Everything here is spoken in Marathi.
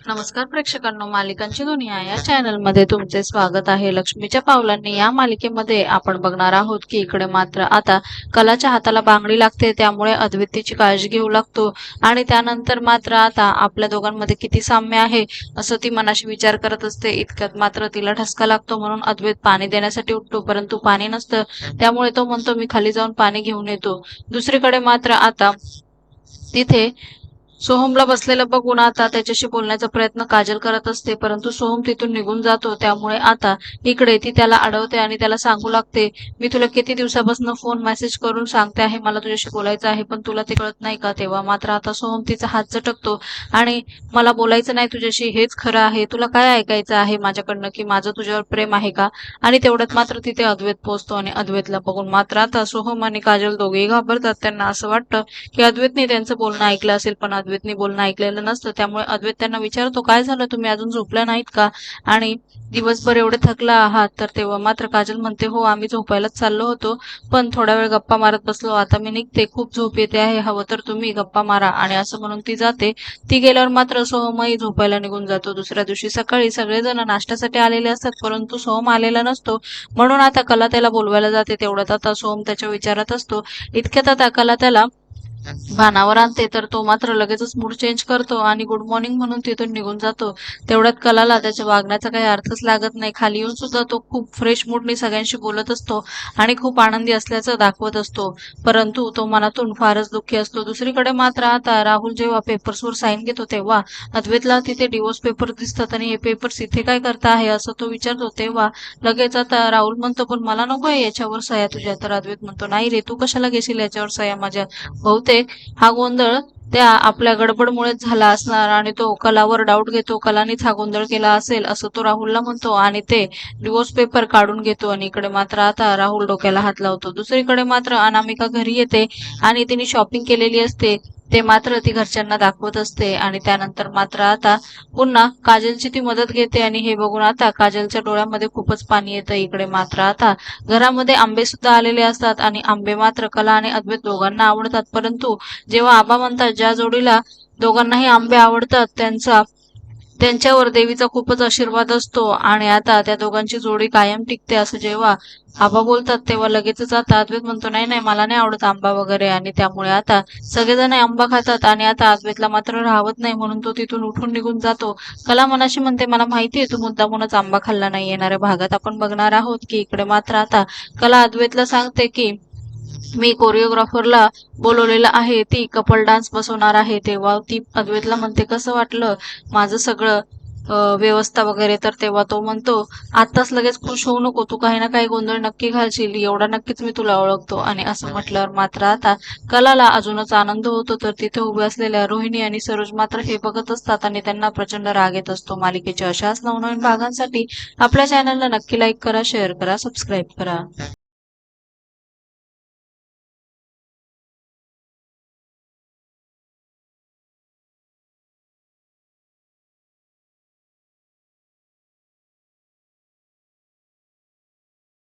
नमस्कार प्रेक्षकांनो मालिकांची दुनिया या चॅनलमध्ये तुमचे स्वागत आहे. लक्ष्मीच्या पावलांनी या मालिकेमध्ये आपण बघणार आहोत की इकडे मात्र आता कलाच्या हाताला बांगडी लागते त्यामुळे अद्वितीची काळजी घेऊ लागतो. आणि त्यानंतर मात्र आता आपल्या दोघांमध्ये किती साम्य आहे असं ती मनाशी विचार करत असते. इतक्यात मात्र तिला ठसका लागतो म्हणून अद्वैत पाणी देण्यासाठी उठतो परंतु पाणी नसतं. त्यामुळे तो म्हणतो मी खाली जाऊन पाणी घेऊन येतो. दुसरीकडे मात्र आता तिथे सोहमला बसलेलं बघून आता त्याच्याशी बोलण्याचा प्रयत्न काजल करत असते परंतु सोहम तिथून निघून जातो. त्यामुळे आता इकडे ती त्याला अडवते आणि त्याला सांगू लागते मी तुला किती दिवसापासून फोन मेसेज करून सांगते आहे मला तुझ्याशी बोलायचं आहे पण तुला ते कळत नाही का? तेव्हा मात्र आता सोहम तिचा हात झटकतो आणि मला बोलायचं नाही तुझ्याशी हेच खरं आहे. तुला काय ऐकायचं आहे माझ्याकडनं की माझं तुझ्यावर प्रेम आहे का? आणि तेवढ्यात मात्र तिथे अद्वैत पोहोचतो आणि अद्वैतला बघून मात्र आता सोहम आणि काजल दोघेही घाबरतात. त्यांना असं वाटतं की अद्वैतने त्यांचं बोलणं ऐकलं असेल पण अद्वैतने बोलणं ऐकलेलं नसतं. त्यामुळे अद्वैत त्यांना विचारतो काय झालं? तुम्ही अजून झोपल्या नाहीत का? आणि दिवसभर एवढे थकला आहात तर तेव्हा मात्र काजल म्हणते हो आम्ही झोपायलाच चाललो होतो पण थोडा वेळ गप्पा मारत बसलो. आता मी निघते खूप झोप येते आहे हवं तर तुम्ही गप्पा मारा. आणि असं म्हणून ती जाते. ती गेल्यावर मात्र सोहमही झोपायला निघून जातो. दुसऱ्या दिवशी सकाळी सगळेजण नाश्त्यासाठी आलेले असतात परंतु सोहम आलेला नसतो. म्हणून आता कला त्याला बोलवायला जाते. तेवढ्यात आता सोहम त्याच्या विचारात असतो. इतक्यात आता कला त्याला भानावर आणते तर तो मात्र लगेचच मूड चेंज करतो आणि गुड मॉर्निंग म्हणून तिथून निघून जातो. तेवढ्यात कलाला त्याच्या वागण्याचा काही अर्थच लागत नाही. खाली येऊन सुद्धा तो खूप फ्रेश मूडने सगळ्यांशी बोलत असतो आणि खूप आनंदी असल्याचं दाखवत असतो. परंतु तो मनातून फारच दुःखी असतो. दुसरीकडे मात्र आता राहुल जेव्हा पेपर्सवर साईन घेतो तेव्हा अद्वैतला तिथे डिवोर्स पेपर दिसतात आणि हे पेपर्स इथे काय करता आहे असं तो विचारतो तेव्हा लगेच आता राहुल म्हणतो पण मला नको आहे याच्यावर सह्या तुझ्या. तर अद्वैत म्हणतो नाही रे तू कशाला घेशील याच्यावर सह्या माझ्या? बहुतेक हा गोंधळ त्या आपल्या गडबडमुळेच झाला असणार आणि तो कलावर डाऊट घेतो कलानीच हा गोंधळ केला असेल असं तो राहुलला म्हणतो आणि ते डिवोर्स पेपर काढून घेतो आणि इकडे मात्र आता राहुल डोक्याला हात लावतो. दुसरीकडे मात्र अनामिका घरी येते आणि तिने शॉपिंग केलेली असते. ते मात्र ती घरच्यांना दाखवत असते आणि त्यानंतर मात्र आता पुन्हा काजलची ती मदत घेते आणि हे बघून आता काजलच्या डोळ्यामध्ये खूपच पाणी येतं. इकडे मात्र आता घरामध्ये आंबे सुद्धा आलेले असतात आणि आंबे मात्र कला आणि अद्वैत दोघांना आवडतात. परंतु जेव्हा आबा म्हणतात ज्या जोडीला दोघांनाही आंबे आवडतात त्यांचा त्यांच्यावर देवीचा खूपच आशीर्वाद असतो. आणि आता त्या दोघांची जोडी कायम टिकते असं जेव्हा आबा बोलतात तेव्हा लगेचच आता अद्वैत म्हणतो नाही नाही मला नाही आवडत आंबा वगैरे. आणि त्यामुळे आता सगळेजण आंबा खातात आणि आता अद्वैतला मात्र राहत नाही म्हणून तो तिथून उठून निघून जातो. कला मनाशी म्हणते मला माहिती आहे तू मुद्दामूनच आंबा खाल्ला नाही येणाऱ्या भागात. आपण बघणार आहोत की इकडे मात्र आता कला अद्वैतला सांगते की मी कोरिओग्राफरला बोलवलेलं आहे ती कपल डान्स बसवणार आहे. तेव्हा ती अद्वैतला म्हणते कसं वाटलं माझं सगळं व्यवस्था वगैरे? तर तेव्हा तो म्हणतो आताच लगेच खुश होऊ नको तू काही ना काही गोंधळ नक्की घालशील एवढा नक्कीच मी तुला ओळखतो. आणि असं म्हटल्यावर मात्र आता कलाला अजूनच आनंद होतो तर तिथे उभे असलेल्या रोहिणी आणि सरोज मात्र हे बघत असतात आणि त्यांना प्रचंड राग येत असतो. मालिकेच्या अशाच नवनवीन भागांसाठी आपल्या चॅनलला नक्की लाईक करा शेअर करा सबस्क्राईब करा.